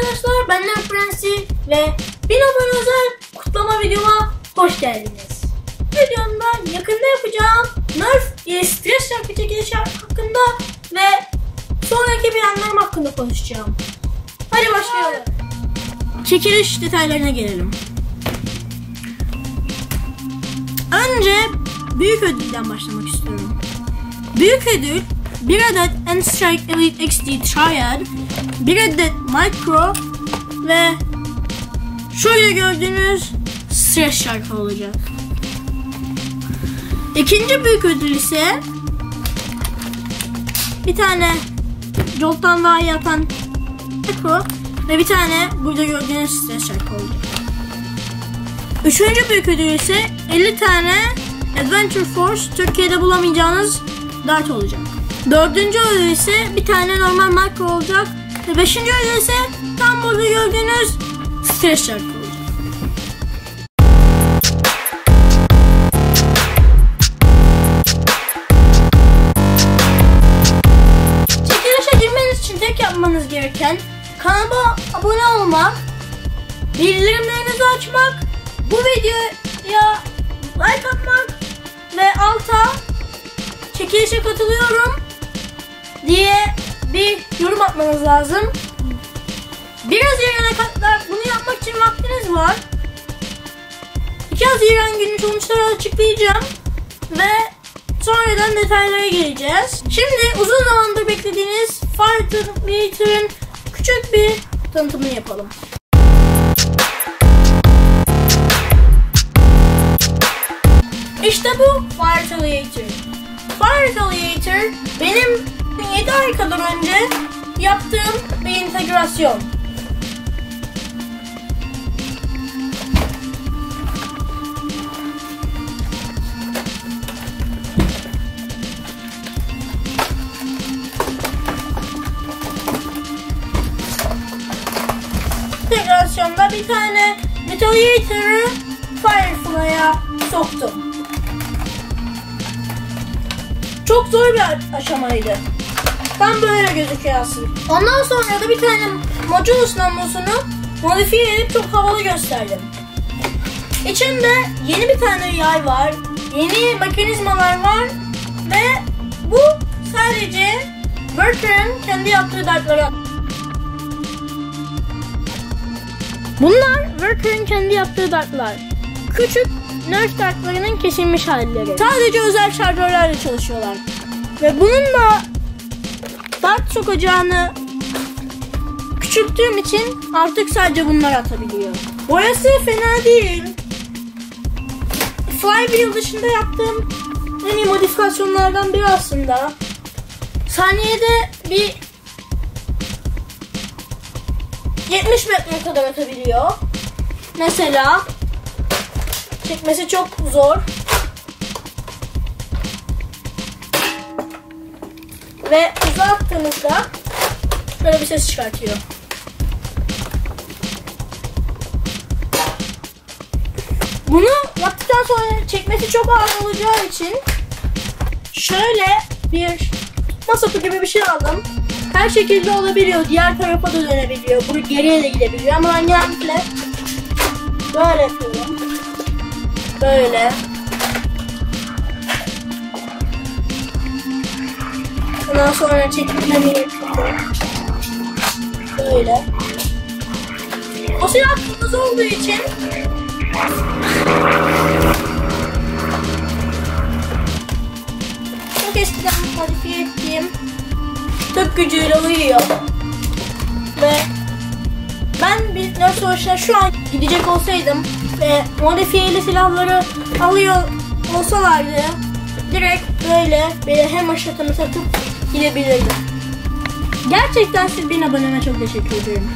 arkadaşlar benden Prensi ve 1000 abone özel kutlama videoma hoş geldiniz. Videomda yakında yapacağım Nerf ile stres şarkı çekilişi hakkında ve sonraki planlarım hakkında konuşacağım. Hadi başlayalım. Çekiliş detaylarına gelelim. Önce büyük ödülden başlamak istiyorum. Büyük ödül bir adet N-Strike Elite XD Triad, bir adet Micro ve şöyle gördüğünüz stres şarkı olacak. İkinci büyük ödül ise bir tane Jolt'tan daha iyi atan Micro ve bir tane burada gördüğünüz stres şarkı olacak. Üçüncü büyük ödül ise 50 tane Adventure Force Türkiye'de bulamayacağınız dart olacak. Dördüncü ödül ise bir tane normal makro olacak. Ve beşinci ödül ise tam burada gördüğünüz stres şarkı olacak. Çekilişe girmeniz için tek yapmanız gereken kanalıma abone olmak, bildirimlerinizi açmak, bu videoya like atmak ve alta çekilişe katılıyorum diye bir yorum atmanız lazım. Biraz Haziran'a kadar bunu yapmak için vaktiniz var. 2 Haziran günü sonuçları açıklayacağım ve sonradan detaylara geleceğiz. Şimdi uzun zamandır beklediğiniz Firetrain küçük bir tanıtımını yapalım. İşte bu Fire Fire Retaliator benim 7 ay kadar önce yaptığım bir integrasyon. integrasyonda bir tane Retaliator'ı Firefly'a soktum. Çok zor bir aşamaydı. Tam böyle gözüküyor aslında. Ondan sonra da bir tane Modulus namlusunu modifiye edip çok havalı gösterdim. İçinde yeni bir tane yay var. Yeni mekanizmalar var. Ve bu sadece Worker'ın kendi yaptığı dartları. Bunlar Worker'ın kendi yaptığı dartlar. Küçük Nerf dartlarının kesilmiş halleri. Sadece özel şarjörlerle çalışıyorlar. Ve bununla dart sokacağını küçülttüğüm için artık sadece bunlar atabiliyor. Boyası fena değil. Flywheel dışında yaptığım en iyi modifikasyonlardan biri aslında. Saniyede bir 70 metre kadar atabiliyor. Mesela Çekmesi çok zor. Ve uzattığınızda böyle bir ses çıkartıyor. Bunu yaptıktan sonra çekmesi çok ağır olacağı için şöyle bir tutma gibi bir şey aldım. Her şekilde olabiliyor. Diğer tarafa da dönebiliyor. Bunu geriye de gidebiliyor. Ama ben böyle yapıyorum. Böyle. Ondan sonra çekimlemeyi Böyle. O silah kırmızı olduğu için çok eskiden modifiye ettiğim tık gücüyle uyuyor. Ve ben bir nasıl şu an gidecek olsaydım ve modifiyeli silahları alıyor olsalardı direkt böyle böyle hem aşatını satıp gidebilirdim. Gerçekten siz bin aboneme çok teşekkür ederim.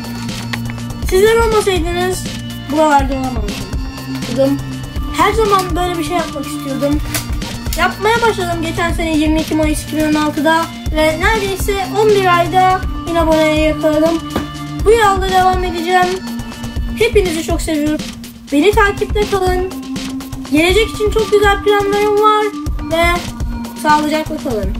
Sizler olmasaydınız buralarda olamazdım. Her zaman böyle bir şey yapmak istiyordum. Yapmaya başladım geçen sene 22 Mayıs 2016'da ve neredeyse 11 ayda bin aboneye yakaladım. Bu yolda devam edeceğim. Hepinizi çok seviyorum. Beni takipte kalın. Gelecek için çok güzel planlarım var ve sağlıcakla kalın.